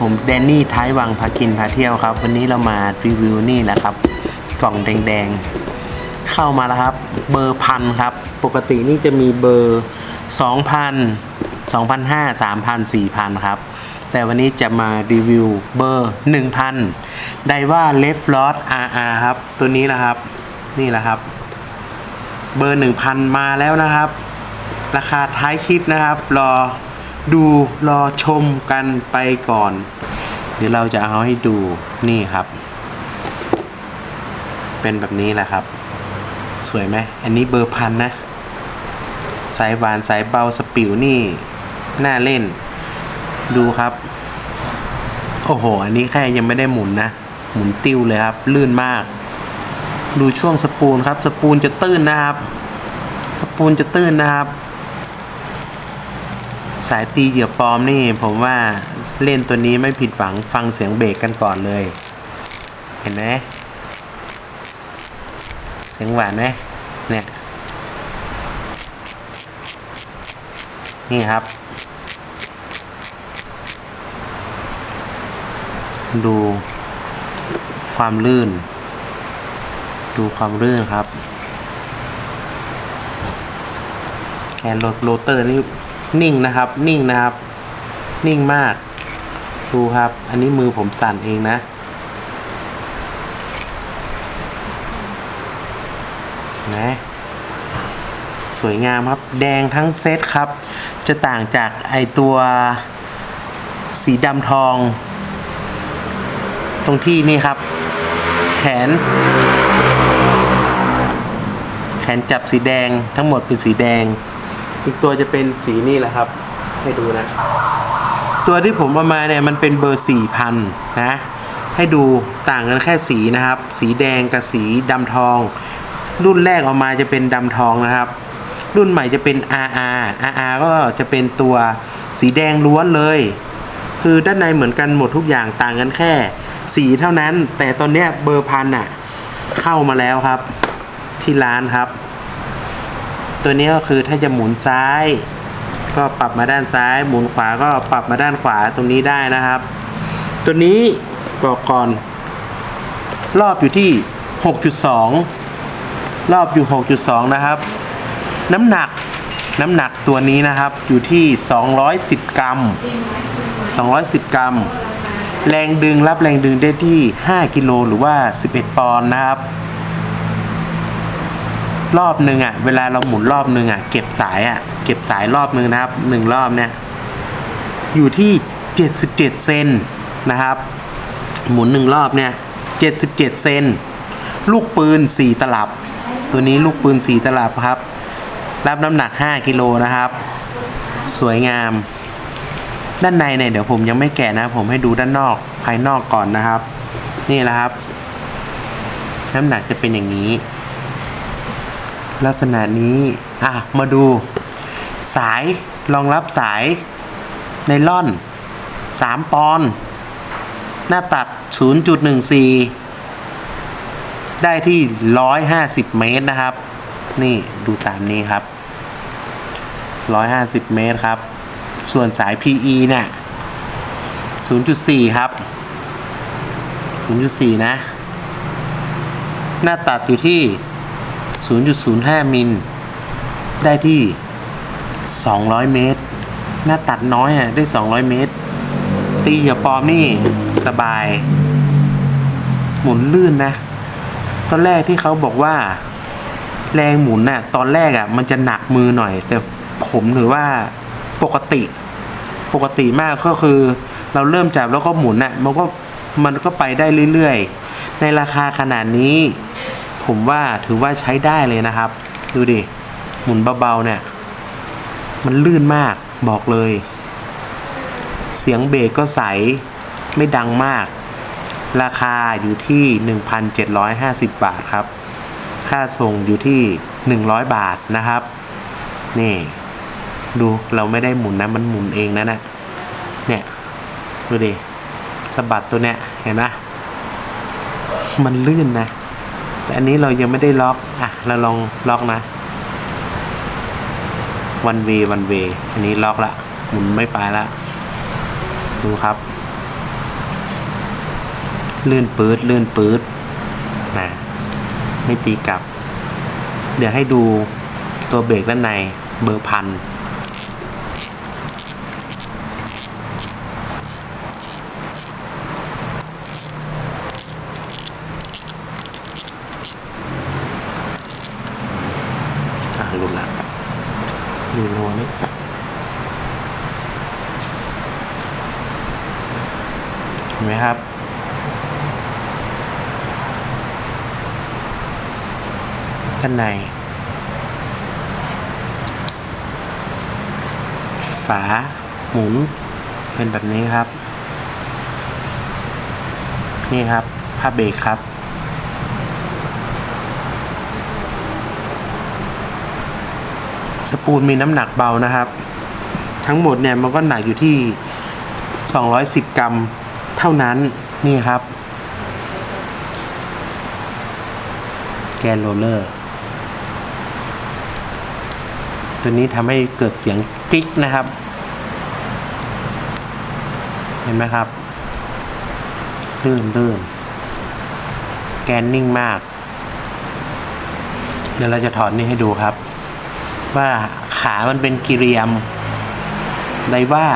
ผมแดนนี่ท้ายวังพากินพาเที่ยวครับ วันนี้เรามารีวิวนี่แหละครับ กล่องแดงๆ เข้ามาแล้วครับ เบอร์พันครับ ปกตินี่จะมีเบอร์ 2,000 2,500 3,000 4,000 ครับ แต่วันนี้จะมารีวิวเบอร์ 1,000 ไดว่าเลฟลอส RR ครับ ตัวนี้แหละครับ นี่แหละครับ เบอร์ 1,000 มาแล้วนะครับ ราคาท้ายคลิปนะครับ รอ ดูรอชมกันไปก่อน เดี๋ยวเราจะเอาให้ดูนี่ครับ เป็นแบบนี้แหละครับ สวยไหมอันนี้เบอร์พันนะสายหวานสายเบาสปิวนี่น่าเล่น ดูครับ โอ้โห อันนี้แค่ยังไม่ได้หมุนนะ หมุนติ้วเลยครับ ลื่นมาก ดูช่วงสปูลครับ สปูลจะตื้นนะครับ สปูลจะตื้นนะครับ สายตีเหยื่อปลอมนี่ผมว่าเล่นตัวนี้ไม่ผิดหวังฟังเสียงเบรกกันก่อนเลย เห็นไหมเสียงหวานไหมเนี่ยนี่ครับ ดูความลื่น ดูความลื่นครับแกนโรเตอร์นี่ นิ่งนะครับ นิ่งนะครับ นิ่งมาก ดูครับ อันนี้มือผมสั่นเองนะ นะ สวยงามครับ แดงทั้งเซตครับ จะต่างจากไอตัวสีดำทอง ตรงที่นี่ครับ แขน แขนจับสีแดงทั้งหมดเป็นสีแดง อีกตัวจะเป็นสีนี่แหละครับ ให้ดูนะ ตัวที่ผมเอามาเนี่ยมันเป็นเบอร์สี่พันนะ ให้ดูต่างกันแค่สีนะครับ สีแดงกับสีดำทอง รุ่นแรกออกมาจะเป็นดำทองนะครับ รุ่นใหม่จะเป็น RR RR ก็จะเป็นตัวสีแดงล้วนเลย คือด้านในเหมือนกันหมดทุกอย่างต่างกันแค่ สีเท่านั้น แต่ตอนเนี้ยเบอร์พันอะเข้ามาแล้วครับ ที่ร้านครับ ตัวนี้ก็คือถ้าจะหมุนซ้าย ก็ปรับมาด้านซ้าย หมุนขวาก็ปรับมาด้านขวาตรงนี้ได้นะครับ ตัวนี้บอกก่อน รอบอยู่ที่ 6.2 รอบอยู่ 6.2 นะครับ น้ำหนักน้ำหนักตัวนี้นะครับอยู่ที่ 210 กรัม 210 กรัม แรงดึงรับแรงดึงได้ที่ 5 กิโลหรือว่า 11 ปอนด์นะครับ รอบหนึ่งอะ เวลาเราหมุนรอบหนึ่งอะ เก็บสายอะ เก็บสายรอบหนึ่งนะครับหนึ่งรอบเนี่ย อยู่ที่77เจ็ดเซนนะครับ หมุนหนึ่งรอบเนี่ย77เจ็ดเซนลูกปืน4ตลับ ตัวนี้ลูกปืน4ตลับครับ รับน้ำหนัก5กิโลนะครับ สวยงาม ด้านในเนี่ยเดี๋ยวผมยังไม่แกะนะ ผมให้ดูด้านนอกภายนอกก่อนนะครับ นี่แหละครับ น้ำหนักจะเป็นอย่างนี้ ลักษณะนี้ อะ มาดู สายรองรับสายไนล่อน 3 ปอนหน้าตัด 0.14 ได้ที่ 150 เมตรนะครับ นี่ดูตามนี้ครับ 150 เมตรครับ ส่วนสาย PE เนี่ย0.4 ครับ 0.4 นะ หน้าตัดอยู่ที่ 0.05 มิล ได้ที่ 200 เมตร หน้าตัดน้อยอะ ได้ 200 เมตร ตีเหยื่อปลอมนี่สบาย หมุนลื่นนะ ตอนแรกที่เขาบอกว่า แรงหมุนน่ะ ตอนแรกอะ มันจะหนักมือหน่อย แต่ผมถือว่าปกติ ปกติมากก็คือ เราเริ่มจับแล้วก็หมุนน่ะ มันก็มันก็ไปได้เรื่อยๆ ในราคาขนาดนี้ ผมว่าถือว่าใช้ได้เลยนะครับ ดูดิ หมุนเบาๆเนี่ย มันลื่นมากบอกเลย เสียงเบรกก็ใส ไม่ดังมาก ราคาอยู่ที่ 1,750 บาทครับ ค่าส่งอยู่ที่ 100 บาทนะครับ นี่ ดูเราไม่ได้หมุนนะ มันหมุนเองนะนะเนี่ย ดูดิสะบัดตัวเนี้ยเห็นไหมมันลื่นนะ แต่อันนี้เรายังไม่ได้ล็อก อะ เราลองล็อกนะ วันเววันเวอันนี้ล็อกละหมุนไม่ไปละ ดูครับ เลื่อนปืดเลื่อนปืดนะไม่ตีกลับ เดี๋ยวให้ดูตัวเบรกด้านในเบอร์พัน อะหลุดละยูโรนี่เห็นไหมครับ ด้านใน ฝาหมุนเป็นแบบนี้ครับ นี่ครับผ้าเบรกครับ สปูนมีน้ำหนักเบานะครับ ทั้งหมดเนี่ยมันก็หนักอยู่ที่ 210 กรัมเท่านั้นนี่ครับ แกนโรลเลอร์ ตัวนี้ทำให้เกิดเสียงกริ๊กนะครับ เห็นไหมครับลื่นลื่นแกนนิ่งมาก เดี๋ยวเราจะถอดนี่ให้ดูครับ ว่าขามันเป็นกิเรียมไดว่า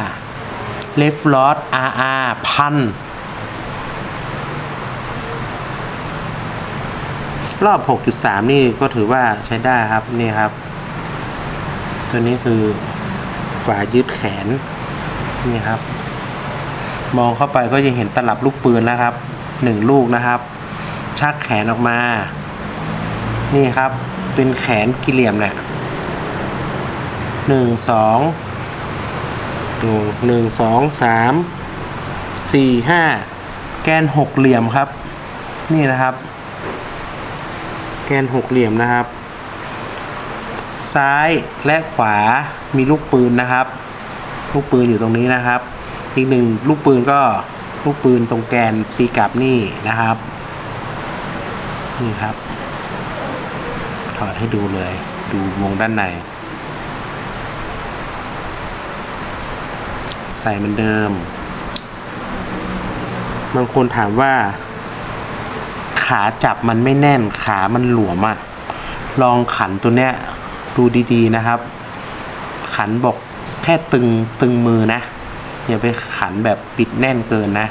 เลฟลอ r อาร์อาร์พันรอบ 6.3 นี่ก็ถือว่าใช้ได้ครับ นี่ครับ ตัวนี้คือฝายึดแขน นี่ครับ มองเข้าไปก็จะเห็นตลับลูกปืนแล้วครับหนึ่งลูกนะครับ ชักแขนออกมา นี่ครับ เป็นแขนกิเหลี่ยมเนี่ย หนึ่งสองหนึ่งสองสามสี่ห้าแกนหกเหลี่ยมครับ นี่นะครับ แกนหกเหลี่ยมนะครับ ซ้ายและขวามีลูกปืนนะครับ ลูกปืนอยู่ตรงนี้นะครับ อีกหนึ่งลูกปืนก็ลูกปืนตรงแกนตีกลับนี่นะครับนี่ครับ ถอดให้ดูเลย ดูวงด้านใน ใส่เหมือนเดิม บางคนถามว่า ขาจับมันไม่แน่นขามันหลวมอะ่ะ ลองขันตัวเนี้ยดูดีๆนะครับ ขันบอกแค่ตึงตึงมือนะ อย่าไปขันแบบปิดแน่นเกินนะ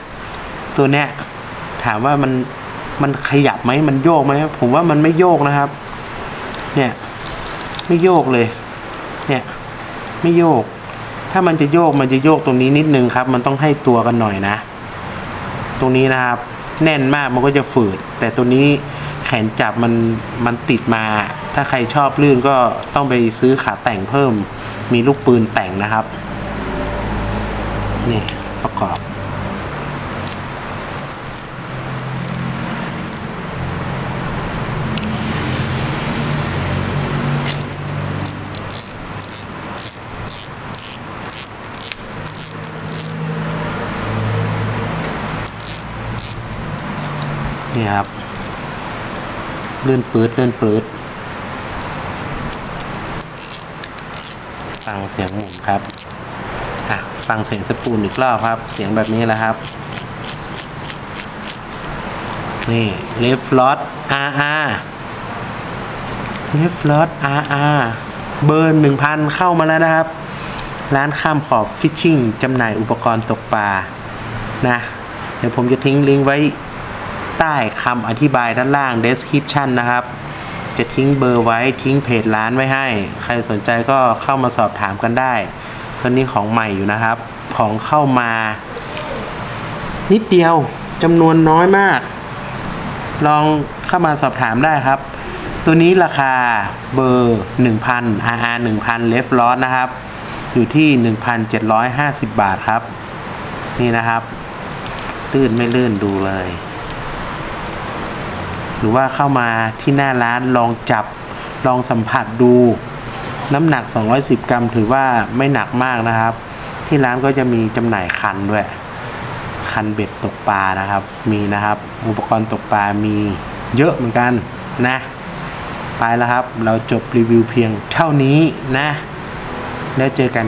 ตัวเนี้ยถามว่ามันมันขยับไหมมันโยกไหมผมว่ามันไม่โยกนะครับ เนี่ย ไม่โยกเลย เนี่ย ไม่โยก ถ้ามันจะโยกมันจะโยกตรงนี้นิดนึงครับ มันต้องให้ตัวกันหน่อยนะ ตรงนี้นะครับ แน่นมากมันก็จะฝืด แต่ตัวนี้แขนจับมันมันติดมา ถ้าใครชอบลื่นก็ต้องไปซื้อขาแต่งเพิ่ม มีลูกปืนแต่งนะครับ นี่ประกอบ นี่ครับเลื่อนปืดเลื่อนปืดฟังเสียงหมุนครับอะฟังเสียงสปูนอีกรอบครับ เสียงแบบนี้แหละครับ นี่เลฟลอตอาราร์เลฟลอตอาราร์เบอร์หนึ่งพันเข้ามาแล้วนะครับ ร้านข้ามขอบฟิชชิ่งจำหน่ายอุปกรณ์ตกปลานะเดี๋ยวผมจะทิ้งลิงก์ไว้ ใต้คำอธิบายด้านล่าง description นะครับ จะทิ้งเบอร์ไว้ทิ้งเพจร้านไว้ให้ ใครสนใจก็เข้ามาสอบถามกันได้ตอนนี้ของใหม่อยู่นะครับ ของเข้ามา นิดเดียวจำนวนน้อยมาก ลองเข้ามาสอบถามได้ครับ ตัวนี้ราคาเบอร์ 1,000 RR 1,000 Left l o s นะครับ อยู่ที่ 1,750 บาทครับ นี่นะครับ ลื่นไม่ลื่นดูเลย หรือว่าเข้ามาที่หน้าร้านลองจับลองสัมผัสดู น้ำหนัก 210 กรัม ถือว่าไม่หนักมากนะครับ ที่ร้านก็จะมีจำหน่ายคันด้วย คันเบ็ดตกปลานะครับ มีนะครับ อุปกรณ์ตกปลามีเยอะเหมือนกันนะ ไปแล้วครับ เราจบรีวิวเพียงเท่านี้นะ แล้วเจอกัน